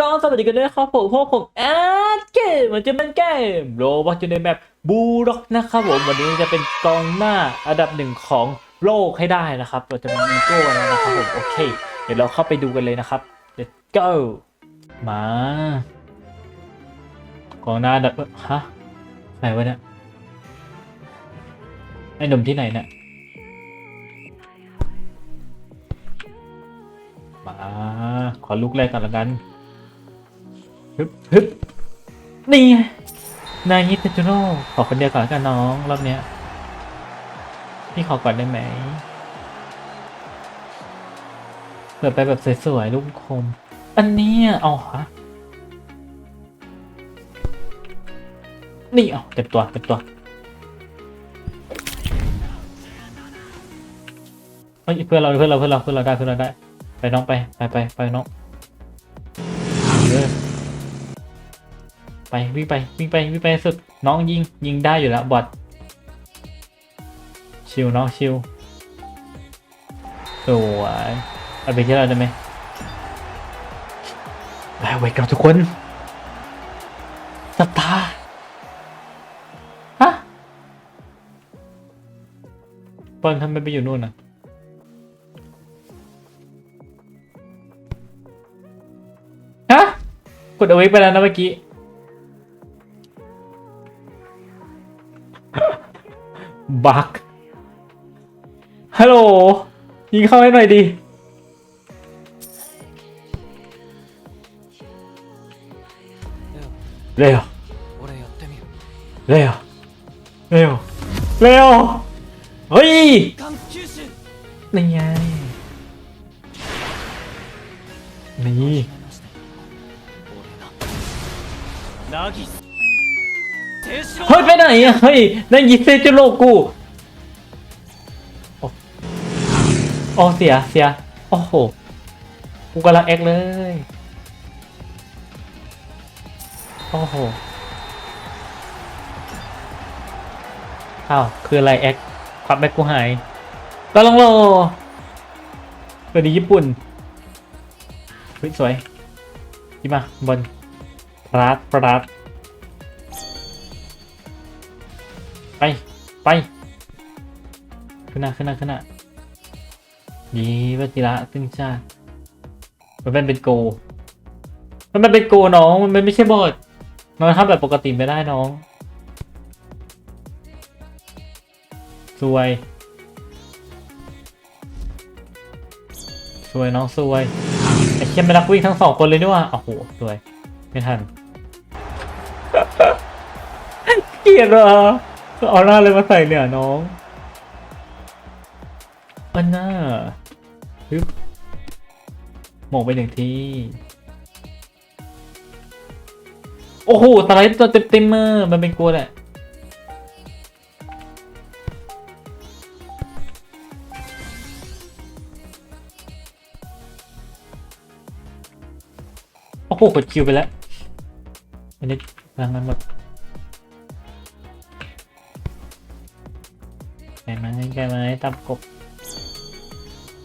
ก็สวัสดีกันด้วยครับผมพวกผมแอดเกมมันจะเป็นเกมโรบอกอยู่ในแบบบูร็อกนะครับผมวันนี้จะเป็นกองหน้าอันดับหนึ่งของโลกให้ได้นะครับเราจะมีอีโก้แล้วนะครับผมโอเค เดี๋ยวเราเข้าไปดูกันเลยนะครับ let's go มากองหน้าอันดับฮะไหนวะเนี่ยไอ้หนุ่มที่ไหนเนี่ยมาขอลุกแรกก่อนละกัน ฮึบฮึบนี่ไงนายนิตจูโน่ขอคนเดียวก่อนกันน้องรอบเนี้ยพี่ขอก่อนได้ไหมเปิดไปแบบสวยๆรูปคม อันนี้เอาฮะนี่เอาเต็มตัวเต็มตัวเฮ้ยเพื่อนเราเพื่อนเราเพื่อนเราเพื่อนเราได้เพื่อนเราได้ ไปน้องไปไปไปไปน้องเออ ไปวิ่งไปวิ่งไปวิ่งไปสุดน้องยิงยิงได้อยู่แล้วบอทชิวน้องชิวสวยเอาไปที่เราได้ไหมแล้วไว้กับทุกคนจับตาฮะบอลทำไมไปอยู่นู่นน่ะฮะกดเอาไว้ไปแล้วนะเมื่อกี้ บักฮัลโหลยิงเข้าให้หน่อยดิเร็วเร็วเร็วเร็วเฮ้ยนี่ไงนี่ เฮ้ยไปไหนอะเฮ้ยนั่นยิเซจุโลกูโอ้เสียเสียโอ้โหกูกำลังแอคเลยโอ้โหอ้าวคืออะไรแอคความแบ็คกูหายตอนลองรอสวัสดีญี่ปุ่นเฮ้ยสวยยี่มาบอลปราดราด ไป ไป ขึ้นหน้าขึ้นหน้าขึ้นหน้าดีวัจิระตึงชาติมันเป็นเป็นโก มันมันเป็นโกน้องมันไม่ใช่บอดมันทำแบบปกติไม่ได้น้อง สวย สวยน้องสวย ไอ้เชี่ยไม่รักวิ่งทั้งสองคนเลยนี่ว่าโอ้โหสวย ไม่ทัน เกลียดเหรอ เอาหน้าเลยมาใส่เนี่ยน้องอันน่าฮึบหมกไปหนึ่งที โอ้โหสไลด์ตัวเต็มๆมือมันเป็นกลัวแหละ โอ้โหกดคิวไปแล้ว อันนี้พลังงานหมด ล้ไหมใกล้ไหมตับกบ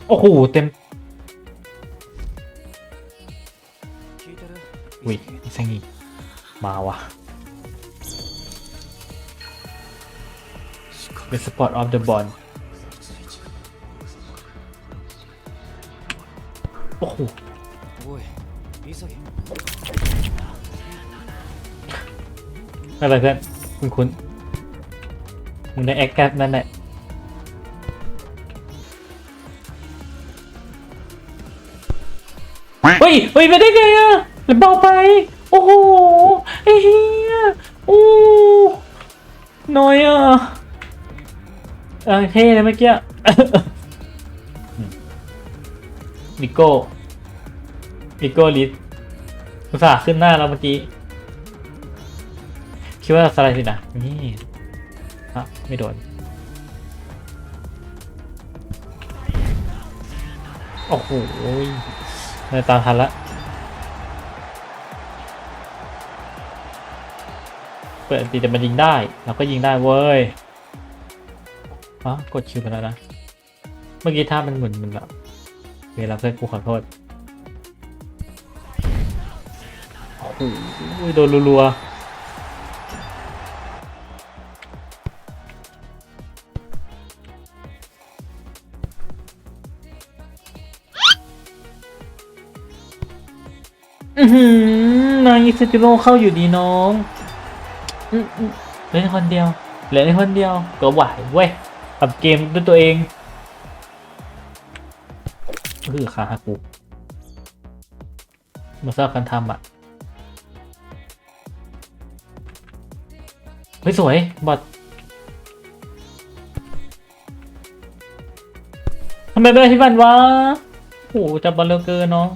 โอ้โห เต็มวิสังอีมาวะเป็น support of the bond โอ้โหไม่เป็นเพื่อนคุณคุณมึงได้แอคแกปนั่นแหละ เฮ้ยเฮ้ยไม่ได้ไงอะแล้วเบาไป โอ้โหไอ้เหี้ยโอ้น้อยอะเออเท่เลยเมื่อกี้นิโก้นิโก้ลิสอุตส่าห์ขึ้นหน้าเราเมื่อกี้ คิดว่าสไลด์สินะนี่อะไม่โดน โอ้โห เลยตามทันละเปิดอันตีแต่มันยิงได้ เราก็ยิงได้เว้ยอ๋อกดคิวไปแล้วนะ เมื่อกี้ท่ามันหมุนมันแบบเวลาเพื่อนกูขอโทษโหโดนรัวๆ อือหือนายสติโร่เข้าอยู่ดีน้องเหลือคนเดียวเหลือคนเดียวก็ไหวเว้ยทำเกมด้วยตัวเองคือขาหักกูมาทราบการทำอะเฮ้ยสวยบอททำไมไม่ได้ที่บ้านวะโอ้โหจับบอลเร็วเกินเนาะ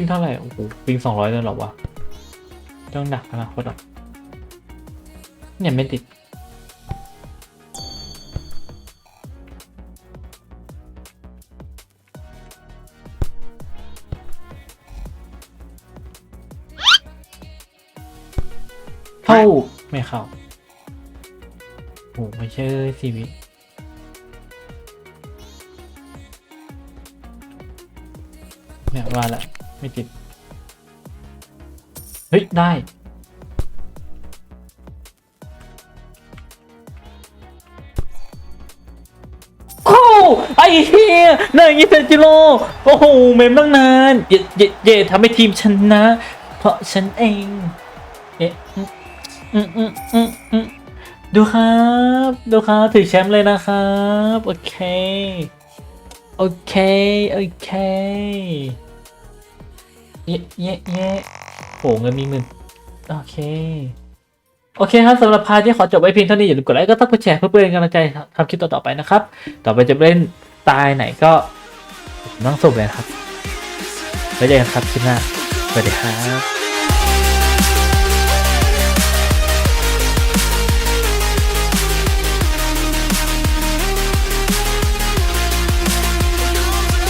ปิงเท่าไหร่โอ้โหปิงสองร้อยเลยเหรอวะต้องหนักอนะโคตรอะเนี่ยไม่ติดเข้าไม่เข้าโอ้ไม่ใช่ซีวิเนี่ยว่าละ ไม่ติด เฮ้ย ได้ โอ้ไอ้เฮียนายยิเซนจิโร่โอ้โห เมมตั้งนาน เย่เย่เย่ทำให้ทีมชนะ เพราะฉันเอง เอ๊ะอืมอืมอืมอืมดูครับ ดูครับถือแชมป์เลยนะครับ โอเค โอเค โอเค เย้เย้เย้โหเงินมีหมื่นโอเค โอเคครับสำหรับพาร์ทที่ขอจบไว้เพียงเท่านี้อย่าลืมกดไลค์ก็ต้องกดแชร์เพื่อเป็นกำลังใจทำคลิปต่อๆไปนะครับ ต่อไปจะเล่นตายไหนก็ต้องส่งเลยครับไว้เจอกันครับคลิปหน้าสวัสดีครับ